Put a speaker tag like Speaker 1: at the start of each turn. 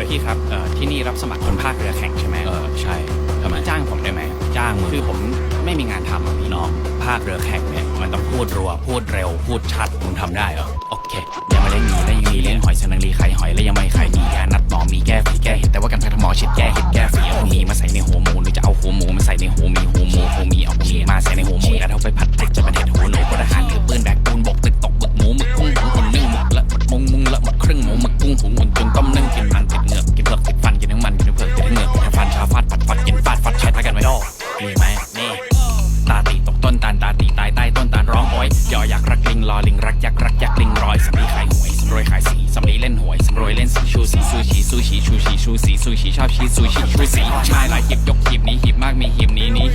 Speaker 1: อพี่ครับเอ่อที่นี่รับสมัครคนภาคเรือแข่งใช่ไหม
Speaker 2: เออใช่ทำไม
Speaker 1: จ้างผมได้ไหม
Speaker 2: จ้างมึง
Speaker 1: คือผมไม่มีงานทำอะพี่
Speaker 2: น้องภาคเรือแข่งเนี่ยมันต้องพูดรัว พูดเร็ว พูดชัดมึงทำได้เหรอโอเคยังไม่ได้มีและยังมีเลี้ยงหอยสนังรีไข่หอยและยังไม่ไข่มียานัดหมอมีแก้ฝีแก้เห็ดแต่ว่ากันแพทย์หมอชิดแก้ รักลิงรอลิงรักยักษ์รักยักษ์ลิงรอยสำลีขายหวยสำรวยขายสีสำลีเล่นหวยสำรวยเล่นสีชูสีซูชีซูชีชูชีชูสีซูชีชอบชีซูชีชูสีชายหลายหีบยกหีบนี้หีบมากมีหีบนี้นี้